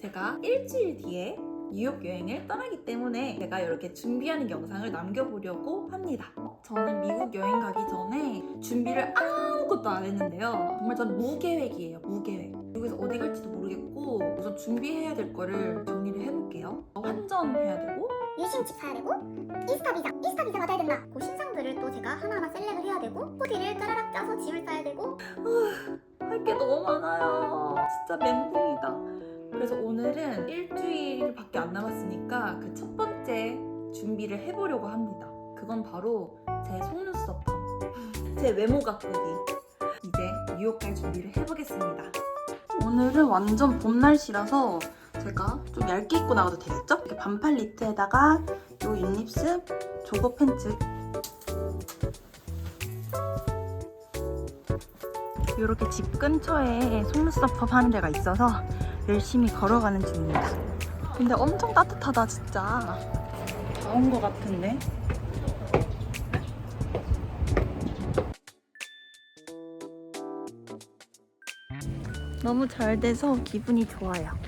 제가 일주일 뒤에 뉴욕 여행을 떠나기 때문에 제가 이렇게 준비하는 영상을 남겨보려고 합니다. 저는 미국 여행 가기 전에 준비를 아무것도 안 했는데요. 정말 전 무계획이에요, 무계획. 여기서 어디 갈지도 모르겠고 우선 준비해야 될 거를 정리를 해볼게요. 환전해야 되고 유심칩 사야 되고 인스타 비자 인스타 비자 받아야 된다 그 신상들을 또 제가 하나하나 셀렉을 해야 되고 코디를 까라락 짜서 짐을 싸야 되고 할 게 너무 많아요. 진짜 멘붕이다. 그래서 오늘은 일주일밖에 안 남았으니까 그 첫 번째 준비를 해보려고 합니다. 그건 바로 제 속눈썹 펌, 제 외모 가꾸기. 이제 뉴욕 갈 준비를 해보겠습니다. 오늘은 완전 봄 날씨라서 제가 좀 얇게 입고 나가도 되겠죠? 이렇게 반팔 니트에다가 요 윗립스 조거 팬츠 이렇게 집 근처에 속눈썹 펌 하는 데가 있어서 열심히 걸어가는 중입니다. 근데 엄청 따뜻하다 진짜. 다온것 같은데. 너무 잘 돼서 기분이 좋아요.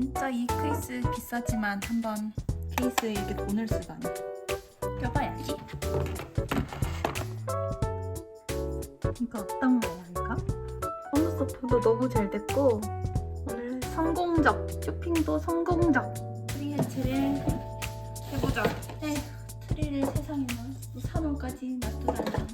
진짜 이 케이스 비싸지만 한번 케이스에 이렇게 돈을 쓰다니. 껴봐야지. 이거 어떤 거야 이거? 속눈썹도 너무 잘 됐고 오늘 성공적 쇼핑도 성공적. 트리 해체를 해보자. 네 트리를 세상에 또 3월까지 놔두다니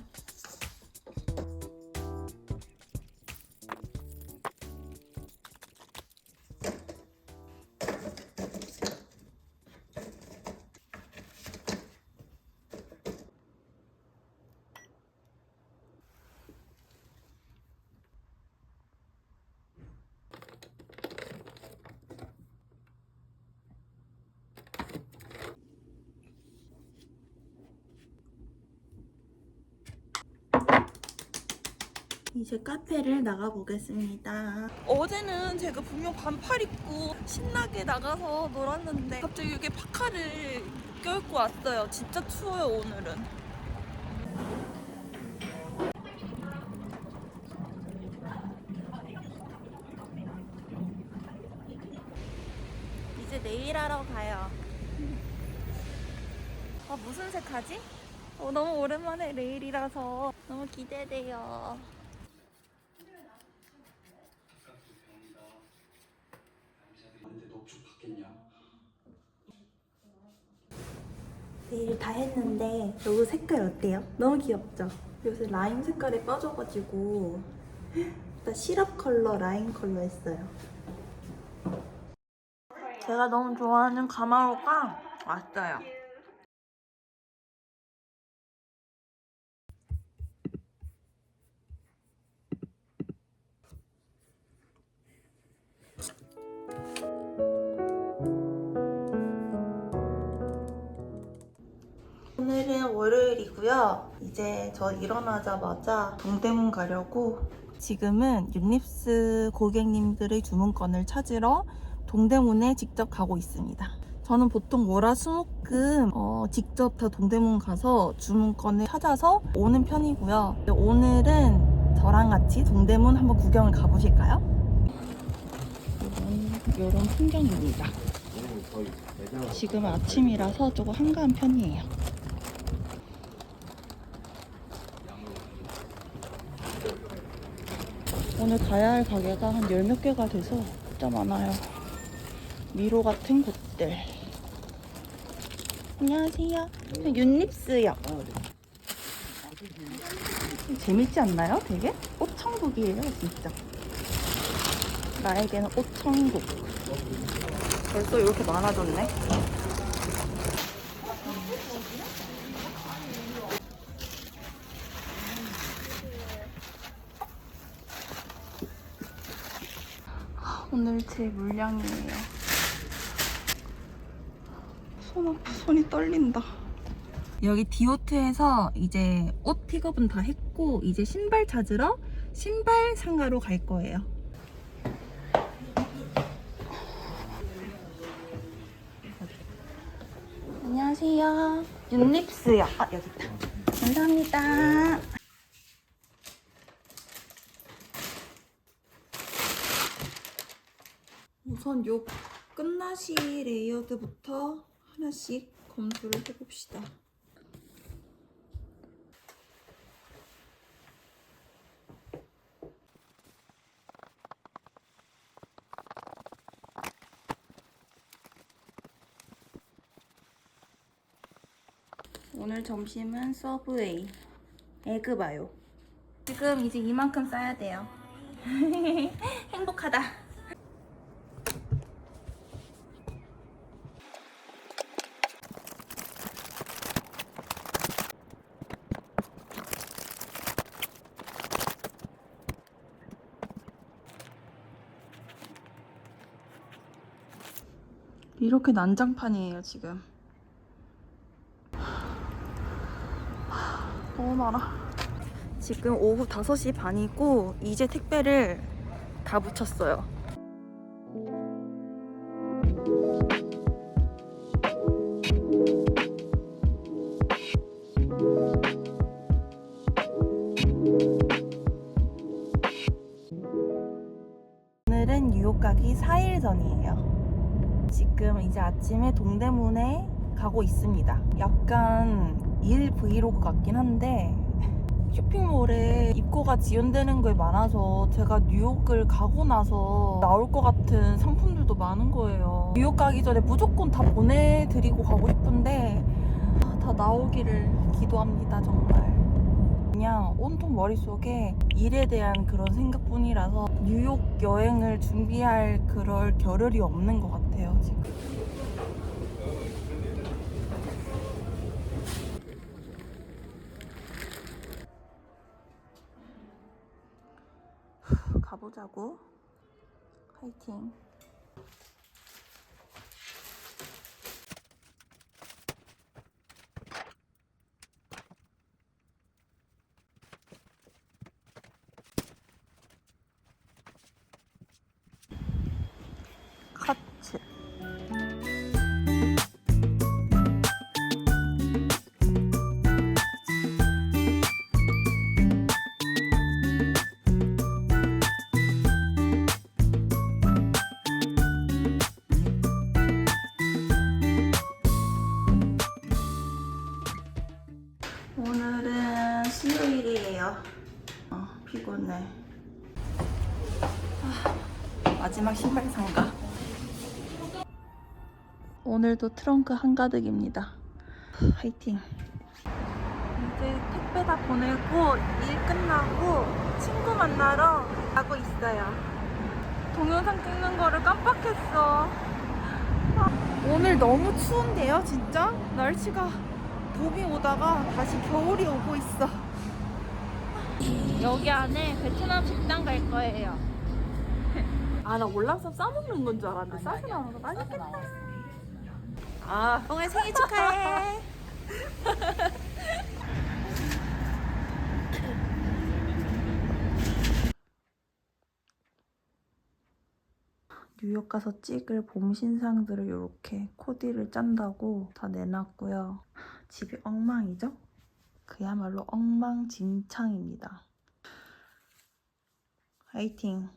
이제 카페를 나가보겠습니다. 어제는 제가 분명 반팔 입고 신나게 나가서 놀았는데 갑자기 이게 파카를 껴입고 왔어요. 진짜 추워요, 오늘은. 이제 내일 하러 가요. 아, 무슨 색 하지? 어, 너무 오랜만에 내일이라서 너무 기대돼요. 근데 받겠냐? 내일 다 했는데 요거 색깔 어때요? 너무 귀엽죠? 요새 라임 색깔에 빠져가지고 일단 시럽 컬러, 라임 컬러 했어요. 제가 너무 좋아하는 가마로가 왔어요. 월요일이고요. 이제 저 일어나자마자 동대문 가려고 지금은 윷립스 고객님들의 주문권을 찾으러 동대문에 직접 가고 있습니다. 저는 보통 월화 수목금 어, 직접 다 동대문 가서 주문권을 찾아서 오는 편이고요. 오늘은 저랑 같이 동대문 한번 구경을 가보실까요? 이런, 이런 풍경입니다. 지금 아침이라서 조금 한가한 편이에요. 오늘 가야 할 가게가 한 열 몇 개가 돼서 진짜 많아요. 미로 같은 곳들. 안녕하세요. 윤립스요. 재밌지 않나요? 되게? 꽃천국이에요, 진짜. 나에게는 꽃천국. 벌써 이렇게 많아졌네. 제 물량이에요. 손, 손이 떨린다. 여기 디오트에서 이제 옷 픽업은 다 했고 이제 신발 찾으러 신발 상가로 갈 거예요. 안녕하세요. 윤립스요. 아 여기 있다. 감사합니다. 우선 요 끝나시 레이어드부터 하나씩 검수를 해봅시다. 오늘 점심은 서브웨이 에그바요. 지금 이제 이만큼 싸야 돼요. 행복하다. 이렇게 난장판이에요 지금. 너무 많아. 지금 오후 5시 반이고 이제 택배를 다 붙였어요. 이제 아침에 동대문에 가고 있습니다. 약간 일 브이로그 같긴 한데 쇼핑몰에 입고가 지연되는 게 많아서 제가 뉴욕을 가고 나서 나올 것 같은 상품들도 많은 거예요. 뉴욕 가기 전에 무조건 다 보내드리고 가고 싶은데 아, 다 나오기를 기도합니다 정말. 그냥 온통 머릿속에 일에 대한 그런 생각뿐이라서 뉴욕 여행을 준비할 그럴 겨를이 없는 것 같아요 지금. 가보자고. 화이팅. 수요일이에요. 어, 피곤해. 아, 마지막 신발 상가. 오늘도 트렁크 한가득입니다. 화이팅. 이제 택배 다 보내고 일 끝나고 친구 만나러 가고 있어요. 동영상 찍는 거를 깜빡했어. 아, 오늘 너무 추운데요, 진짜? 날씨가 봄이 오다가 다시 겨울이 오고 있어. 여기 안에 베트남 식당 갈 거예요. 아, 나 올라서 싸먹는 건 줄 알았는데 싸서 나오는 거 맛있겠다. 아, 오늘 생일 축하해. 뉴욕 가서 찍을 봄 신상들을 이렇게 코디를 짠다고 다 내놨고요. 집이 엉망이죠? 그야말로 엉망진창입니다. 화이팅!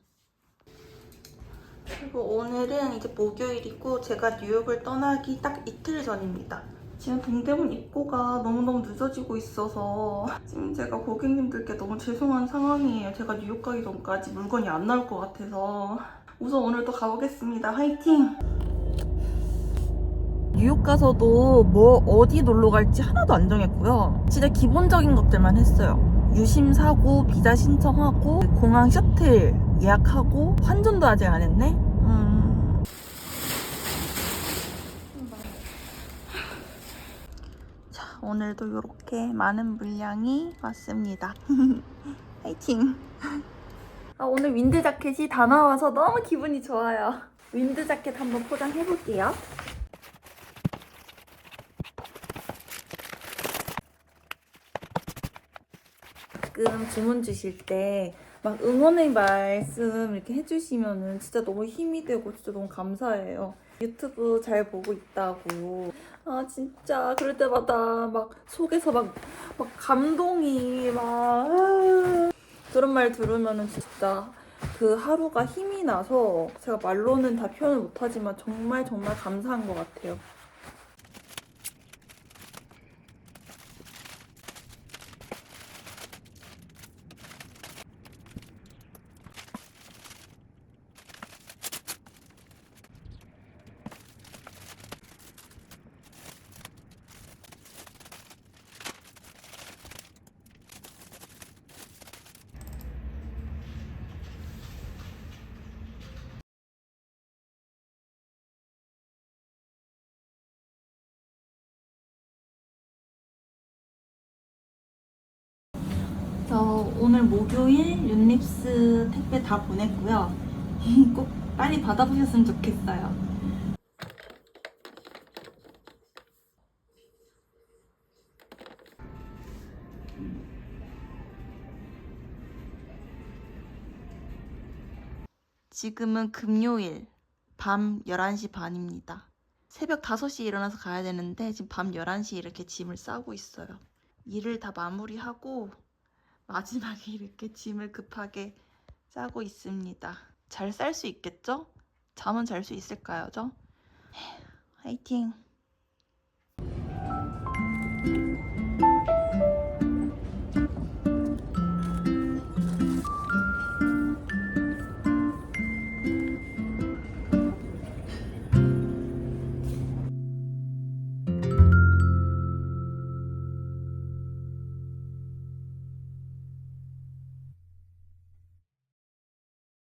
그리고 오늘은 이제 목요일이고 제가 뉴욕을 떠나기 딱 이틀 전입니다. 지금 동대문 입고가 너무너무 늦어지고 있어서 지금 제가 고객님들께 너무 죄송한 상황이에요. 제가 뉴욕 가기 전까지 물건이 안 나올 것 같아서 우선 오늘도 가보겠습니다. 화이팅! 뉴욕 가서도 뭐 어디 놀러 갈지 하나도 안 정했고요. 진짜 기본적인 것들만 했어요. 유심 사고, 비자 신청하고, 공항 셔틀 예약하고, 환전도 아직 안 했네? 음. 자, 오늘도 이렇게 많은 물량이 왔습니다. 화이팅! 아, 오늘 윈드 자켓이 다 나와서 너무 기분이 좋아요. 윈드 자켓 한번 포장해볼게요. 가끔 주문 주실 때 막 응원의 말씀 이렇게 해주시면은 진짜 너무 힘이 되고 진짜 너무 감사해요. 유튜브 잘 보고 있다고. 아 진짜 그럴 때마다 막 속에서 막, 막 감동이 막 아, 그런 말 들으면은 진짜 그 하루가 힘이 나서 제가 말로는 다 표현을 못하지만 정말 정말 감사한 것 같아요. 저 오늘 목요일 윤립스 택배 다 보냈고요. 꼭 빨리 받아보셨으면 좋겠어요. 지금은 금요일 밤 11시 반입니다. 새벽 5시에 일어나서 가야 되는데 지금 밤 11시에 이렇게 짐을 싸고 있어요. 일을 다 마무리하고 마지막에 이렇게 짐을 급하게 싸고 있습니다. 잘 쌀 수 있겠죠? 잠은 잘 수 있을까요, 저? 화이팅!